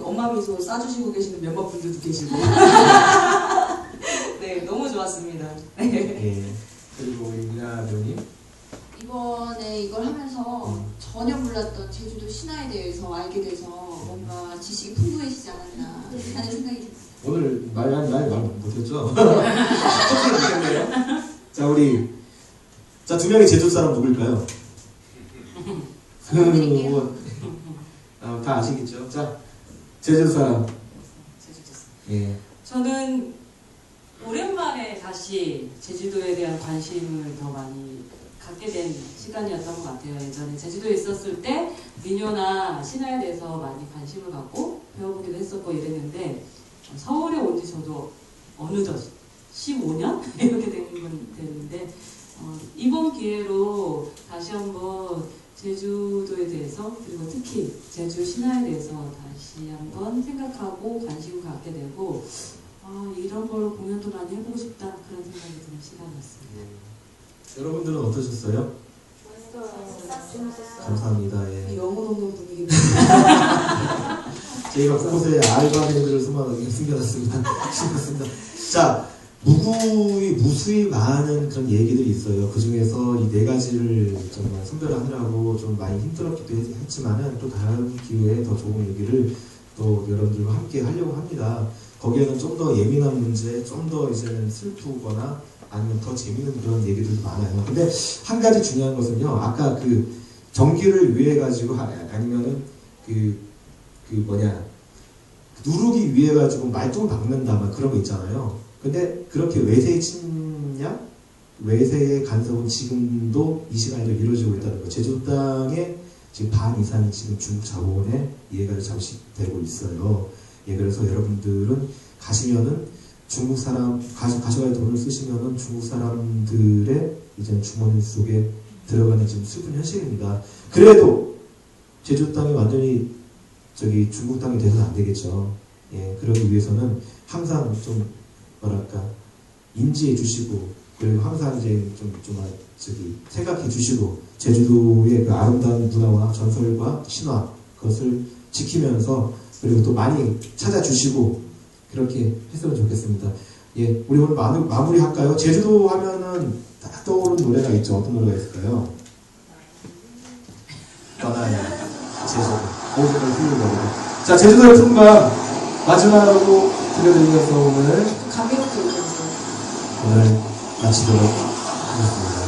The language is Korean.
엄마 미소 싸주시고 계시는 몇몇 분들도 계시고. 네, 너무 좋았습니다. 네. 예. 그리고 우리 미나 배우님. 이번에 이걸 하면서 음. 전혀 몰랐던 제주도 신화에 대해서 알게 돼서 뭔가 지식이 풍부해지지 않았나 하는 생각이 듭니다. 오늘 말, 말, 말, 말 못했죠? 못했네요. 자, 우리. 자, 두 명의 제주 사람 누굴까요? 그, 뭐, 아, 다 아시겠죠? 자, 제주 사람. 예. 저는 오랜만에 다시 제주도에 대한 관심을 더 많이 갖게 된 시간이었던 것 같아요. 예전에 제주도에 있었을 때 민요나 신화에 대해서 많이 관심을 갖고 배워보기도 했었고 이랬는데 어, 서울에 온 지 저도 어느덧 15년 이렇게 된 건 됐는데 어, 이번 기회로 다시 한번 제주 도에 대해서 그리고 특히 제주 신화에 대해서 다시 한번 생각하고 관심을 갖게 되고 아, 이런 걸 공연도 많이 해보고 싶다 그런 생각이 드는 시간이었습니다. 여러분들은 어떠셨어요? 감사합니다. 예. 영혼 없는 분위기입니다. 저희가 곳곳에 알바들을 숨어가게 숨겨놨습니다. 자, 무구이, 무수히 많은 그런 얘기들이 있어요. 그 중에서 이 네 가지를 정말 선별하느라고 좀 많이 힘들었기도 했- 했지만은 또 다른 기회에 더 좋은 얘기를 또 여러분들과 함께 하려고 합니다. 거기에는 좀 더 예민한 문제, 좀 더 이제는 슬프거나 아니면 더 재밌는 그런 얘기들도 많아요. 근데 한 가지 중요한 것은요. 아까 그 전기를 위해 가지고 하- 아니면은 그, 그 뭐냐 누르기 위해 가지고 말똥을 박는다 막 그런 거 있잖아요. 근데 그렇게 외세의 침략, 외세의 간섭은 지금도 이 시간에도 이루어지고 있다는 거. 제주 땅에 지금 반 이상이 지금 중국 자본에 이해가 잠식되고 있어요. 예, 그래서 여러분들은 가시면은 중국 사람 가시, 가셔갈 돈을 쓰시면은 중국 사람들의 이제 주머니 속에 들어가는 지금 슬픈 현실입니다. 그래도 제주 땅이 완전히 저기 중국 땅이 돼서는 안 되겠죠. 예, 그러기 위해서는 항상 좀 뭐랄까 인지해 주시고 그리고 항상 이제 좀, 좀 아, 저기 생각해 주시고 제주도의 그 아름다운 문화와 전설과 신화 그것을 지키면서 그리고 또 많이 찾아주시고 그렇게 했으면 좋겠습니다. 예, 우리 오늘 마무, 마무리 할까요? 제주도 하면은 딱 떠오르는 노래가 있죠. 어떤 노래가 있을까요? 떠나야 제주도 모든 걸 흘려버리고 자 제주도의 풍과 마지막으로 들려드리면서 오늘. 오늘 마치도록 하겠습니다.